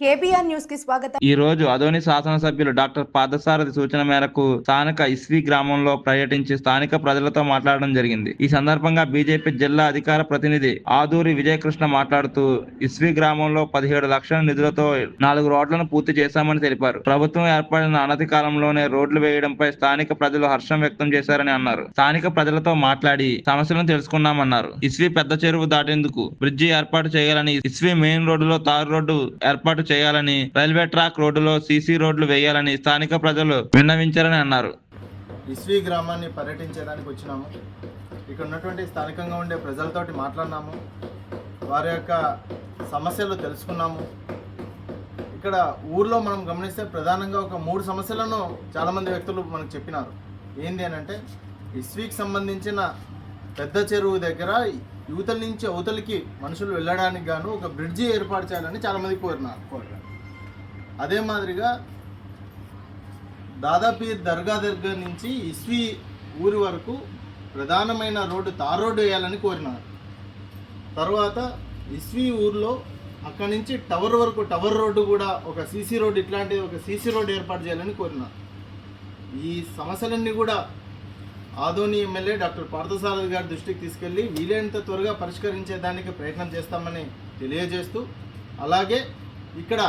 KBR న్యూస్కి స్వాగతం. ఈ రోజు అదోని శాసనసభ్యులు డాక్టర్ పాదసారథి సూచన మేరకు స్థానిక ఇస్వి గ్రామంలో పర్యటించి స్థానిక ప్రజలతో మాట్లాడడం జరిగింది. ఈ సందర్భంగా బీజేపీ జిల్లా అధికార ప్రతినిధి ఆదూరి విజయకృష్ణ మాట్లాడుతూ ఇస్వి గ్రామంలో పదిహేడు లక్షల నిధులతో నాలుగు రోడ్లను పూర్తి చేశామని తెలిపారు. ప్రభుత్వం ఏర్పడిన అనతి కాలంలోనే రోడ్లు వేయడంపై స్థానిక ప్రజలు హర్షం వ్యక్తం చేశారని అన్నారు. స్థానిక ప్రజలతో మాట్లాడి సమస్యలను తెలుసుకున్నామన్నారు. ఇస్వి పెద్ద చెరువు దాటేందుకు బ్రిడ్జి ఏర్పాటు చేయాలని ఇస్వి మెయిన్ రోడ్డులో తారు రోడ్డు ఏర్పాటు చేయాలని రైల్వే ట్రాక్ రోడ్డులో సీసీ రోడ్లు వేయాలని స్థానిక ప్రజలు విన్నవించారని అన్నారు. ఇస్వి గ్రామాన్ని పర్యటించడానికి వచ్చినాము. ఇక్కడ ఉన్నటువంటి స్థానికంగా ఉండే ప్రజలతోటి మాట్లాడినాము. వారి యొక్క సమస్యలు తెలుసుకున్నాము. ఇక్కడ ఊర్లో మనం గమనిస్తే ప్రధానంగా ఒక మూడు సమస్యలను చాలామంది వ్యక్తులు మనకు చెప్పినారు. ఏంది అని అంటే ఇస్వీకి సంబంధించిన పెద్ద చెరువు దగ్గర యువతల నుంచి అవతలికి మనుషులు వెళ్ళడానికి గాను ఒక బ్రిడ్జి ఏర్పాటు చేయాలని చాలామంది కోరినారు కోరినారు అదే మాదిరిగా దాదాపీర్ దర్గా దగ్గర నుంచి ఇస్వి ఊరి వరకు ప్రధానమైన రోడ్డు తార్ రోడ్డు వేయాలని కోరినారు. తర్వాత ఇస్వి ఊర్లో అక్కడి నుంచి టవర్ వరకు టవర్ రోడ్డు కూడా ఒక సీసీ రోడ్డు ఇట్లాంటి ఒక సీసీ రోడ్డు ఏర్పాటు చేయాలని కోరినారు. ఈ సమస్యలన్నీ కూడా ఆదోని ఎమ్మెల్యే డాక్టర్ పార్థసారథి గారి దృష్టికి తీసుకెళ్ళి వీలైనంత త్వరగా పరిష్కరించేదానికి ప్రయత్నం చేస్తామని తెలియజేస్తూ అలాగే ఇక్కడ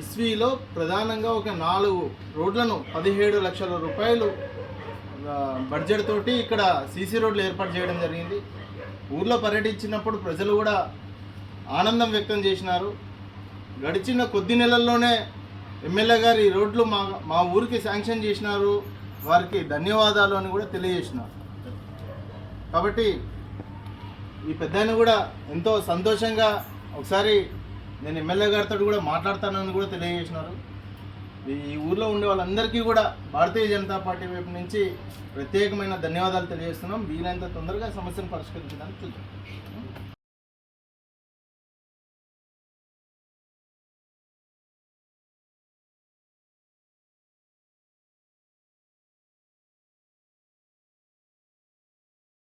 ఇస్వీలో ప్రధానంగా ఒక నాలుగు రోడ్లను పదిహేడు లక్షల రూపాయలు బడ్జెట్ తోటి ఇక్కడ సీసీ రోడ్లు ఏర్పాటు చేయడం జరిగింది. ఊర్లో పర్యటించినప్పుడు ప్రజలు కూడా ఆనందం వ్యక్తం చేసినారు. గడిచిన కొద్ది నెలల్లోనే ఎమ్మెల్యే గారు ఈ రోడ్లు మా మా ఊరికి శాంక్షన్ చేసినారు. వారికి ధన్యవాదాలు అని కూడా తెలియజేసినారు. కాబట్టి ఈ పెద్దాయన కూడా ఎంతో సంతోషంగా ఒకసారి నేను ఎమ్మెల్యే గారితో కూడా మాట్లాడతానని కూడా తెలియజేసినారు. ఈ ఊర్లో ఉండే వాళ్ళందరికీ కూడా భారతీయ జనతా పార్టీ వైపు నుంచి ప్రత్యేకమైన ధన్యవాదాలు తెలియజేస్తున్నాం. వీలైనంత తొందరగా సమస్యను పరిష్కరించడానికి చూద్దాం.